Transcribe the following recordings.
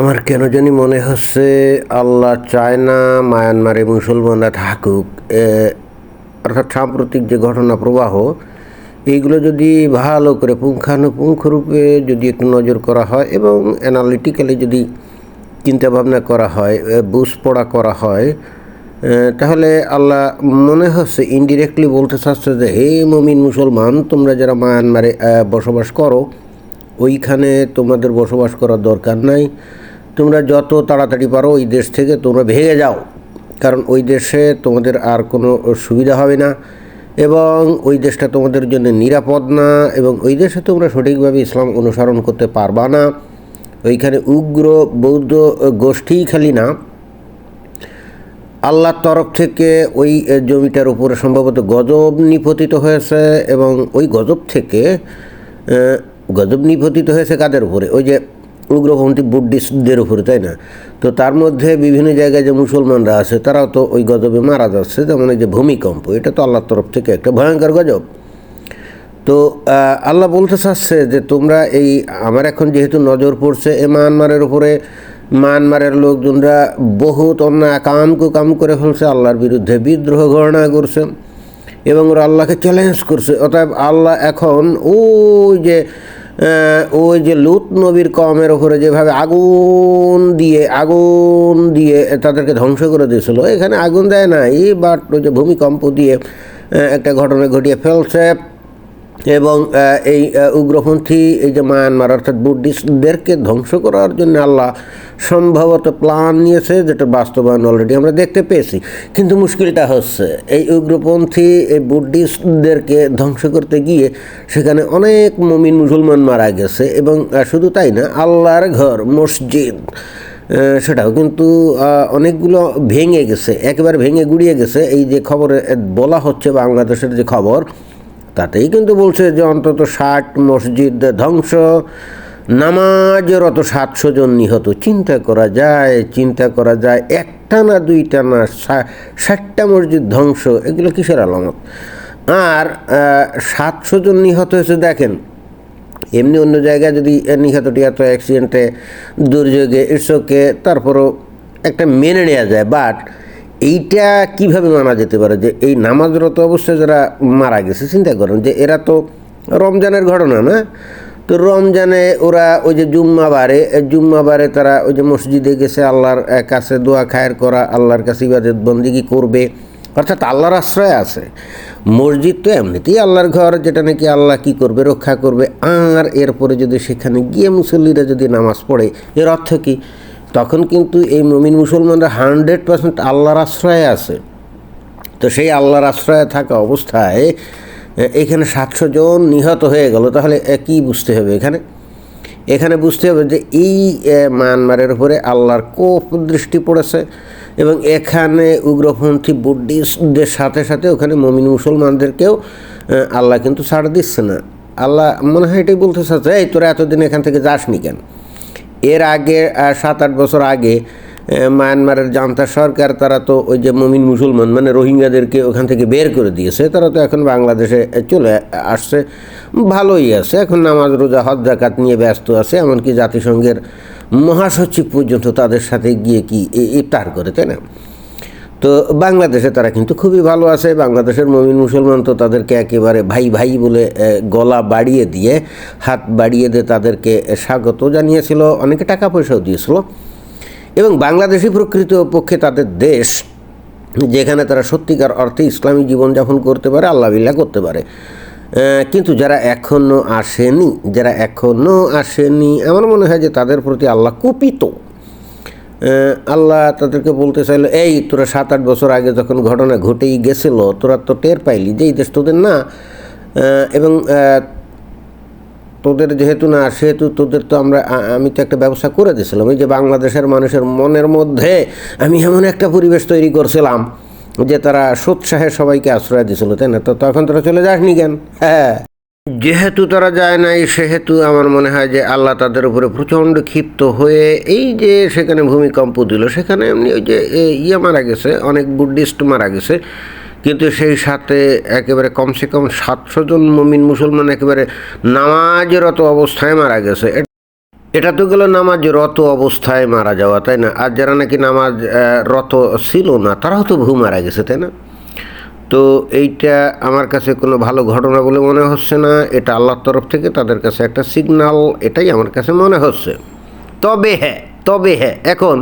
আমার কেন জানি মনে হচ্ছে আল্লাহ চায় না মায়ানমারে মুসলমানরা থাকুক। অর্থাৎ সাম্প্রতিক যে ঘটনা প্রবাহ, এইগুলো যদি ভালো করে পুঙ্খানুপুঙ্খ রূপে যদি একটু নজর করা হয় এবং অ্যানালিটিক্যালি যদি চিন্তাভাবনা করা হয় বুঝ পড়া করা হয় তাহলে আল্লাহ মনে হচ্ছে ইনডিরেক্টলি বলতে চাচ্ছে যে, হে মমিন মুসলমান, তোমরা যারা মায়ানমারে বসবাস করো, ওইখানে তোমাদের বসবাস করার দরকার নাই। তোমরা যত তাড়াতাড়ি পারো ওই দেশ থেকে তোমরা ভেঙে যাও। কারণ ওই দেশে তোমাদের আর কোনো সুবিধা হবে না এবং ওই দেশটা তোমাদের জন্য নিরাপদ না এবং ওই দেশে তোমরা সঠিকভাবে ইসলাম অনুসরণ করতে পারবা না। ওইখানে উগ্র, বৌদ্ধ গোষ্ঠীই খালি না। আল্লাহর তরফ থেকে ওই জমিটার উপরে সম্ভবত গজব নিপতিত হয়েছে এবং ওই গজব থেকে গজব নিপতিত হয়েছে কাদের উপরে? ওই যে উগ্রপন্থী বুদ্ধিস্টদের উপরে, তাই না? তো তার মধ্যে বিভিন্ন জায়গায় যে মুসলমানরা আছে, তারাও তো ওই গজবে মারা যাচ্ছে, যেমন এই যে ভূমিকম্প, এটা তো আল্লাহর তরফ থেকে একটা ভয়ঙ্কর গজব। তো আল্লাহ বলতে চাচ্ছে যে তোমরা এই, আমার এখন যেহেতু নজর পড়ছে এ মায়ানমারের উপরে, মায়ানমারের লোকজনরা বহুত অন্যায় কাম কুকাম করে ফেলছে, আল্লাহর বিরুদ্ধে বিদ্রোহ ঘটনা করছে এবং ওরা আল্লাহকে চ্যালেঞ্জ করছে। অতএব আল্লাহ এখন ওই যে ওই যে লুত নবীর কমের ওপরে যেভাবে আগুন দিয়ে আগুন দিয়ে তাদেরকে ধ্বংস করে দিয়েছিল, এখানে আগুন দেয় নাই বাট ওই যে ভূমিকম্প দিয়ে একটা ঘটনা ঘটিয়ে ফেলছে। এবং এই উগ্রপন্থী, এই যে মায়ানমার, অর্থাৎ বুদ্ধিস্টদেরকে ধ্বংস করার জন্য আল্লাহ সম্ভবত প্ল্যান নিয়েছে, যেটা বাস্তবায়ন অলরেডি আমরা দেখতে পেয়েছি। কিন্তু মুশকিলটা হচ্ছে, এই উগ্রপন্থী, এই বুদ্ধিস্টদেরকে ধ্বংস করতে গিয়ে সেখানে অনেক মমিন মুসলমান মারা গেছে এবং শুধু তাই না, আল্লাহর ঘর, মসজিদ সেটাও কিন্তু অনেকগুলো ভেঙে গেছে, একেবারে ভেঙে গুড়িয়ে গেছে। এই যে খবরে বলা হচ্ছে, বাংলাদেশের যে খবর তাতেই কিন্তু বলছে যে অন্তত ষাট মসজিদ ধ্বংস নামাজের অত সাতশো জন নিহত। চিন্তা করা যায়, চিন্তা করা যায়, একটা না দুইটা না ষাটটা মসজিদ ধ্বংস, এগুলো কিসের আলামত? আর সাতশো জন নিহত হয়েছে, দেখেন, এমনি অন্য জায়গায় যদি নিহত টিহত অ্যাক্সিডেন্টে দুর্যোগে ইটসকে তারপরও একটা মেনে নেওয়া যায় বাট এইটা কীভাবে মানা যেতে পারে? যে এই নামাজরত অবস্থায় যারা মারা গেছে, চিন্তা করেন যে এরা তো রমজানের ঘটনা না? তো রমজানে ওরা ওই যে জুম্মাবারে জুম্মাবারে তারা ওই যে মসজিদে গেছে, আল্লাহর কাছে দোয়া খায়ের করা, আল্লাহর কাছে ইবাদত বন্দিগি করবে। অর্থাৎ আল্লাহর আশ্রয় আছে। মসজিদ তো এমনিতেই আল্লাহর ঘর, যেটা নাকি আল্লাহ কি করবে, রক্ষা করবে। আর এরপরে যদি সেখানে গিয়ে মুসল্লিরা যদি নামাজ পড়ে, এর অর্থ কি? তখন কিন্তু এই মমিন মুসলমানরা হান্ড্রেড পার্সেন্ট আল্লাহর আশ্রয়ে আছে। তো সেই আল্লাহর আশ্রয়ে থাকা অবস্থায় এখানে সাতশো জন নিহত হয়ে গেল। তাহলে কি বুঝতে হবে এখানে? এখানে বুঝতে হবে যে এই মায়ানমারের উপরে আল্লাহর কোপ দৃষ্টি পড়েছে এবং এখানে উগ্রপন্থী বুদ্ধিস্টদের সাথে সাথে ওখানে মমিন মুসলমানদেরকেও আল্লাহ কিন্তু ছাড় দিচ্ছে না। আল্লাহ মনে হয় এটাই বলতে চাচ্ছে, এই, তোরা এতদিন এখান থেকে যাসনি কেন? এর আগে সাত আট বছর আগে মায়ানমারের জান্তা সরকার, তারা তো ওই যে মমিন মুসলমান মানে রোহিঙ্গাদেরকে ওখান থেকে বের করে দিয়েছে, তারা তো এখন বাংলাদেশে চলে আসছে, ভালোই আছে, এখন নামাজ, রোজা, হজ জাকাত নিয়ে ব্যস্ত আছে, এমনকি জাতিসংঘের মহাসচিব পর্যন্ত তাদের সাথে গিয়ে কি ইফতার করে, তাই না? তো বাংলাদেশে তারা কিন্তু খুবই ভালো আছে। বাংলাদেশের মমিন মুসলমান তো তাদেরকে একেবারে ভাই ভাই বলে গলা বাড়িয়ে দিয়ে, হাত বাড়িয়ে দিয়ে তাদেরকে স্বাগত জানিয়েছিল। অনেকে টাকা পয়সাও দিয়েছিল। এবং বাংলাদেশি প্রকৃত পক্ষে তাদের দেশ, যেখানে তারা সত্যিকার অর্থে ইসলামী জীবনযাপন করতে পারে, আল্লাহ বিল্লাহ করতে পারে। কিন্তু যারা এখনও আসেনি, যারা এখনও আসেনি, আমার মনে হয় যে তাদের প্রতি আল্লাহ কুপিত। আল্লাহ তাদেরকে বলতে চাইলো, এই, তোরা সাত আট বছর আগে যখন ঘটনা ঘটেই গেছিল, তোরা তো টের পাইলি যে এই দেশ তোদের না। এবং তোদের যেহেতু না, সেহেতু তোদের তো আমরা আমি তো একটা ব্যবসা করে দিয়েছিলাম। এই যে বাংলাদেশের মানুষের মনের মধ্যে আমি এমন একটা পরিবেশ তৈরি করছিলাম যে তারা সোৎসাহে সবাইকে আশ্রয় দিয়েছিল, তাই না? তো তখন তোরা চলে যাসনি কেন? হ্যাঁ। যেহেতু তারা যায় নাই, সেহেতু আমার মনে হয় যে আল্লাহ তাদের উপরে প্রচণ্ড ক্ষিপ্ত হয়ে এই যে সেখানে ভূমিকম্প দিল, সেখানে এমনি ওই যে ইয়ে মারা গেছে, অনেক বুদ্ধিস্ট মারা গেছে। কিন্তু সেই সাথে একেবারে কমসে কম সাতশো জন মমিন মুসলমান একেবারে নামাজেরত অবস্থায় মারা গেছে। এটা তো গেল নামাজ রত অবস্থায় মারা যাওয়া, তাই না? আর যারা নাকি নামাজ রত ছিল না, তারাও তো ভূ মারা গেছে, তাই না? তো এইটা আমার কাছে কোনো ভালো ঘটনা বলে মনে হচ্ছে না। এটা আল্লাহর তরফ থেকে তাদের কাছে একটা সিগনাল এটাই আমার কাছে মনে হচ্ছে। তবে হ্যাঁ তবে হ্যাঁ এখন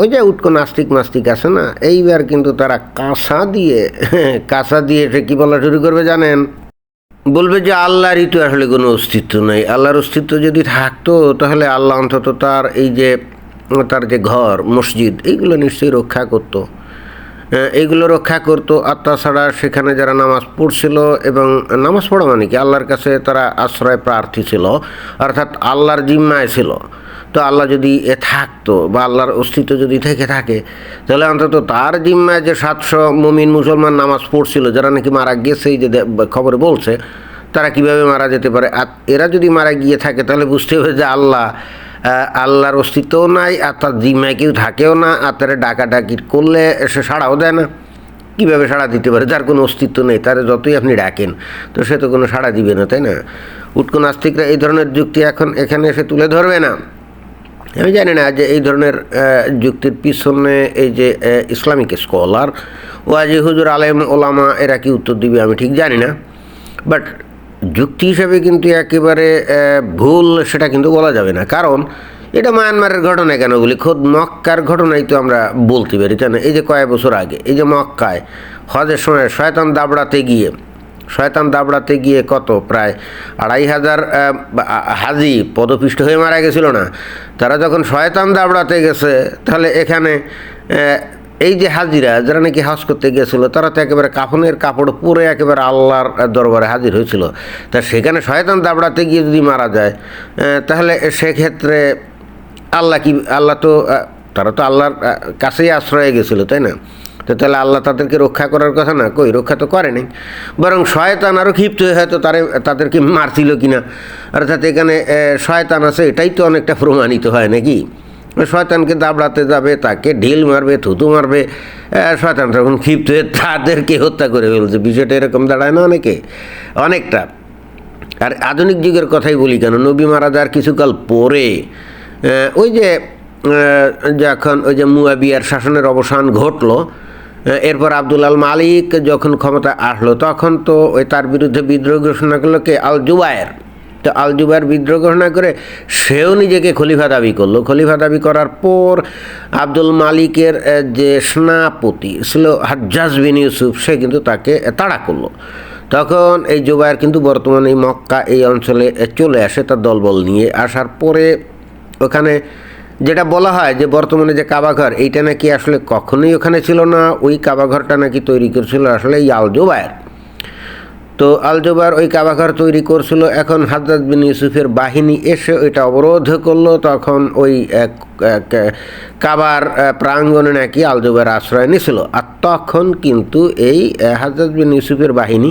ওই যে উটকো নাস্তিক মাস্তিক আছে না, এইবার কিন্তু তারা কাঁসা দিয়ে কাঁসা দিয়ে সে কী বলা শুরু করবে জানেন? বলবে যে আল্লাহরই তো আসলে কোনো অস্তিত্ব নেই। আল্লাহর অস্তিত্ব যদি থাকতো, তাহলে আল্লাহ অন্তত তার এই যে, তার যে ঘর, মসজিদ, এইগুলো নিশ্চয়ই রক্ষা করতো। এইগুলো রক্ষা করতো। আর তাছাড়া সেখানে যারা নামাজ পড়ছিল এবং নামাজ পড়া মানে কি? আল্লাহর কাছে তারা আশ্রয় প্রার্থী ছিল, অর্থাৎ আল্লাহর জিম্মায় ছিল। তো আল্লাহ যদি এ থাকতো বা আল্লাহর অস্তিত্ব যদি থেকে থাকে, তাহলে অন্তত তার জিম্মায় যে সাতশো মমিন মুসলমান নামাজ পড়ছিল, যারা নাকি মারা গেছে যে খবরে বলছে, তারা কীভাবে মারা যেতে পারে? আর এরা যদি মারা গিয়ে থাকে, তাহলে বুঝতে হবে যে আল্লাহ আল্লাহর অস্তিত্বও নাই, আর তার জিম্মায় কেউ থাকেও না, আর তারা ডাকাডাকি করলে সে সাড়াও দেয় না। কীভাবে সাড়া দিতে পারে? যার কোনো অস্তিত্ব নেই, তার যতই আপনি ডাকেন, তো সে তো কোনো সাড়া দিবে না, তাই না? উটকো নাস্তিকরা এই ধরনের যুক্তি এখন এখানে এসে তুলে ধরবে না। আমি জানি না যে এই ধরনের যুক্তির পিছনে এই যে ইসলামিক স্কলার ওয়াজি হুজুর আলেম ওলামা এরা কি উত্তর দিবে আমি ঠিক জানি না। বাট যুক্তি হিসাবে কিন্তু একেবারে ভুল সেটা কিন্তু বলা যাবে না। কারণ এটা মায়ানমারের ঘটনা কেন বলি? খোদ মক্কার ঘটনাই তো আমরা বলতে পারি কেন এই যে কয়েক বছর আগে, এই যে মক্কায় হজের সময় শয়তান দাবড়াতে গিয়ে, শয়তান দাবড়াতে গিয়ে কত? প্রায় আড়াই হাজার হাজি পদপিষ্ট হয়ে মারা গেছিল না? তারা যখন শয়তান দাবড়াতে গেছে, তাহলে এখানে এই যে হাজিরা, যারা নাকি হজ করতে গিয়েছিল তারা তো একেবারে কাফনের কাপড় পরে একেবারে আল্লাহর দরবারে হাজির হয়েছিল। তা সেখানে শয়তান দাবড়াতে গিয়ে যদি মারা যায় তাহলে সেক্ষেত্রে আল্লাহ কি, আল্লাহ তো তারা তো আল্লাহর কাছেই আশ্রয়ে গেছিল, তাই না? তো তাহলে আল্লাহ তাদেরকে রক্ষা করার কথা না, কই, রক্ষা তো করেনি বরং শয়তান আরও ক্ষিপ্ত হয়ে হয়তো তারে, তাদেরকে মারছিল কি না অর্থাৎ এখানে শয়তান আছে, এটাই তো অনেকটা প্রমাণিত হয় নাকি? শয়তানকে দাবড়াতে যাবে, তাকে ঢিল মারবে, থুতু মারবে শয়তান তখন ক্ষিপ্ত হয়ে তাদেরকে হত্যা করে ফেলছে। বিষয়টা এরকম দাঁড়ায় না অনেকে? অনেকটা। আর আধুনিক যুগের কথাই বলি কেন, নবী মারা যাওয়ার কিছুকাল পরে ওই যে যখন ওই যে মুয়াবিয়ার শাসনের অবসান ঘটলো এরপর আব্দুল আল মালিক যখন ক্ষমতা আসলো, তখন তো ওই তার বিরুদ্ধে বিদ্রোহ ঘোষণা করল কে? আল জুবায়ের তো আল জুবায়ের বিদ্রোহ ঘোষণা করে সেও নিজেকে খলিফা দাবি করল। খলিফা দাবি করার পর আব্দুল মালিকের যে সেনাপতি ছিল হাজ্জাজ বিন ইউসুফ, সে কিন্তু তাকে তাড়া করল। তখন এই জুবায়ের কিন্তু বর্তমানে এই মক্কা, এই অঞ্চলে চলে আসে তার দলবল নিয়ে। আসার পরে ওখানে যেটা বলা হয় যে বর্তমানে যে কাবাঘর, এইটা নাকি আসলে কখনোই ওখানে ছিল না। ওই কাবাঘরটা নাকি তৈরি করেছিল আসলে এই আল জুবায়ের তো আলজোবার ওই কাবাঘর তৈরি করছিল। এখন হাজরত বিন ইউসুফের বাহিনী এসে ওইটা অবরোধ করল। তখন ওই কাবার প্রাঙ্গণে নাকি আলজোবার আশ্রয় নিয়েছিল আর তখন কিন্তু এই হাজরত বিন ইউসুফের বাহিনী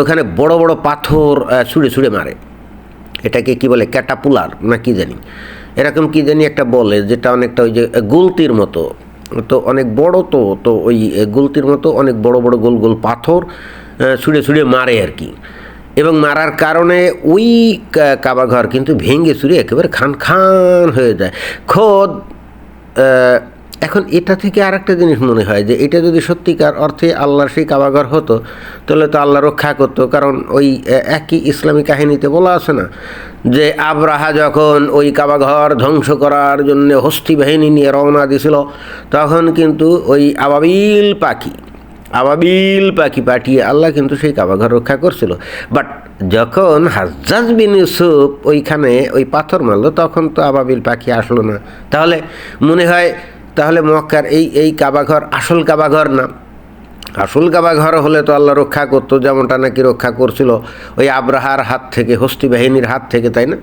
ওখানে বড় বড় পাথর ছুঁড়ে ছুঁড়ে মারে। এটাকে কি বলে ক্যাটাপুলার না কি জানি। এরকম কি জানি একটা বলে যেটা অনেকটা ওই যে গুলতির মতো। তো অনেক বড় তো তো ওই গুলতির মতো অনেক বড় বড় গোল গোল পাথর ছুঁড়ে ছুঁড়ে মারে আর কি। এবং মারার কারণে ওই কা- কাবাঘর কিন্তু ভেঙে চুরে একেবারে খান খান হয়ে যায়। খোদ এখন এটা থেকে আর একটা জিনিস মনে হয় যে এটা যদি সত্যিকার অর্থে আল্লাহর সেই কাবাঘর হতো, তাহলে তো আল্লাহ রক্ষা করতো। কারণ ওই একই ইসলামী কাহিনীতে বলা আছে না যে আবরাহা যখন ওই কাবাঘর ধ্বংস করার জন্য হস্তি বাহিনী নিয়ে রওনা দিছিল, তখন কিন্তু ওই আবাবিল পাখি আবাবিল পাখি পাঠিয়ে আল্লাহ কিন্তু সেই কাবাঘর রক্ষা করছিল। বাট যখন হাজ্জাজ বিন ইউসুফ ওইখানে ওই পাথর মারলো, তখন তো আবাবিল পাখি আসলো না। তাহলে মনে হয়, তাহলে মক্কার এই এই কাবাঘর আসল কাবাঘর না। আসল কাবাঘর হলে তো আল্লাহ রক্ষা করতো, যেমনটা নাকি রক্ষা করছিল ওই আব্রাহার হাত থেকে, হস্তি বাহিনীর হাত থেকে, তাই না?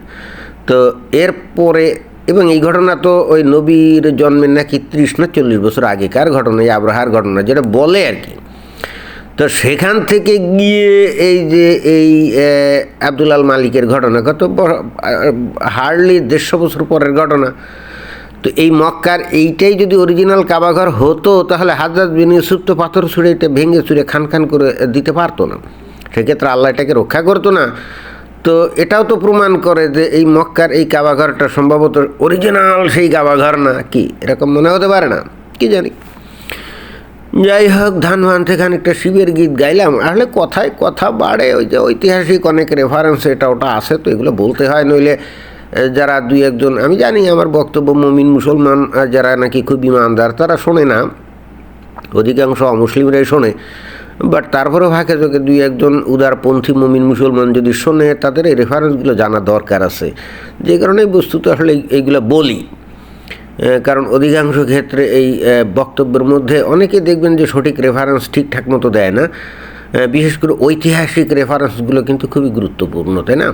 তো এরপরে এবং এই ঘটনা তো ওই নবীর জন্মের নাকি ত্রিশ না চল্লিশ বছর আগেকার ঘটনা, এই আব্রাহার ঘটনা যেটা বলে আর কি। তো সেখান থেকে গিয়ে এই যে এই আব্দুল আল মালিকের ঘটনা, কত হার্ডলি দেড়শো বছর পরের ঘটনা। তো এই মক্কার এইটাই যদি অরিজিনাল কাবাঘর হতো, তাহলে হাজার বিন ইউসুফ তো পাথর ছুঁড়ে এটা ভেঙে চুড়ে খান খান করে দিতে পারতো না। সেক্ষেত্রে আল্লাহ এটাকে রক্ষা করতো না। তো এটাও তো প্রমাণ করে যে এই মক্কার এই কাবাঘরটা সম্ভবত অরিজিনাল সেই কাবাঘর না কি? এরকম মনে হতে পারে না? কি জানি। যাই হোক ধান ভানতে খানিকটা শিবের গীত গাইলাম। আসলে কথায় কথা বাড়ে, ওই যে ঐতিহাসিক অনেক রেফারেন্স এটা ওটা আছে, তো এগুলো বলতে হয়। নইলে যারা দুই একজন, আমি জানি আমার বক্তব্য মমিন মুসলমান যারা নাকি খুব ইমানদার, তারা শোনে না। অধিকাংশ অমুসলিমরাই শোনে। বাট তারপরেও ফাঁকে চোখে দুই একজন উদারপন্থী মমিন মুসলমান যদি শোনে, তাদের এই রেফারেন্সগুলো জানা দরকার আছে। যে কারণে বস্তুত আসলে এইগুলো বলি। কারণ অধিকাংশ ক্ষেত্রে এই বক্তব্যের মধ্যে অনেকে দেখবেন যে সঠিক রেফারেন্স ঠিকঠাক মতো দেয় না। বিশেষ করে ঐতিহাসিক রেফারেন্সগুলো কিন্তু খুবই গুরুত্বপূর্ণ, তাই না?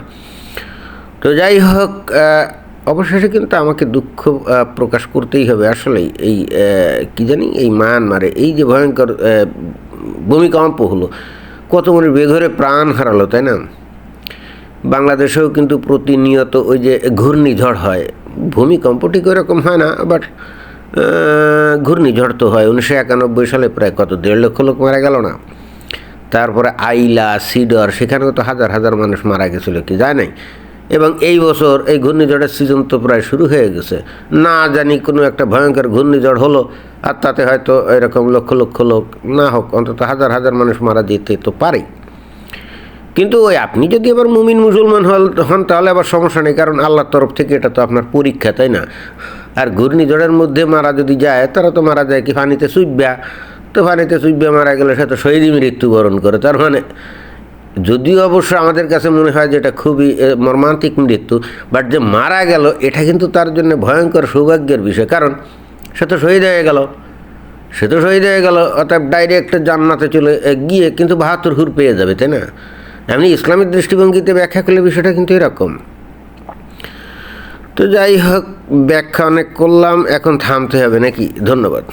তো যাই হোক অবশেষে কিন্তু আমাকে দুঃখ প্রকাশ করতেই হবে আসলেই। এই কি জানি, এই মায়ানমারে এই যে ভয়ঙ্কর ভূমিকম্প হলো। কত মনে বেঘরে প্রাণ হারালো, তাই না? বাংলাদেশেও কিন্তু প্রতিনিয়ত ওই যে ঘূর্ণিঝড় হয়। ভূমিকম্প ঠিক ওরকম হয় না বাট ঘূর্ণিঝড় তো হয়। উনিশশো একানব্বই সালে প্রায় কত, দেড় লক্ষ লোক মারা গেল না? তারপরে আইলা, সিডর, সেখানেও তো হাজার হাজার মানুষ মারা গেছিল, কি যায় নাই? এবং এই বছর এই ঘূর্ণিঝড়ের সিজন তো প্রায় শুরু হয়ে গেছে। না জানি কোনো একটা ভয়ঙ্কর ঘূর্ণিঝড় হলো আর তাতে হয়তো এরকম লক্ষ লক্ষ লোক না হোক, অন্তত হাজার হাজার মানুষ মারা যেতে তো পারে। কিন্তু ওই আপনি যদি আবার মুমিন মুসলমান হল হন, তাহলে আবার সমস্যা নেই, কারণ আল্লাহর তরফ থেকে এটা তো আপনার পরীক্ষা, তাই না? আর ঘূর্ণিঝড়ের মধ্যে মারা যদি যায়, তারা তো মারা যায় কি পানিতে চুইব্যা? তো পানিতে চুইব্যা মারা গেলে সে তো শহীদই মৃত্যুবরণ করে, তার মানে যদিও অবশ্য আমাদের কাছে মনে হয় যে এটা খুবই মর্মান্তিক মৃত্যু বাট যে মারা গেল, এটা কিন্তু তার জন্য ভয়ঙ্কর সৌভাগ্যের বিষয়, কারণ সে তো শহীদ হয়ে গেল। সে তো শহীদ হয়ে গেল অর্থাৎ ডাইরেক্ট জান্নাতে চলে গিয়ে কিন্তু বাহাত্তর হুর পেয়ে যাবে, তাই না? এমনি ইসলামের দৃষ্টিভঙ্গিতে ব্যাখ্যা করলে বিষয়টা কিন্তু এরকম। তো যাই হোক, ব্যাখ্যা অনেক করলাম, এখন থামতে হবে নাকি? ধন্যবাদ।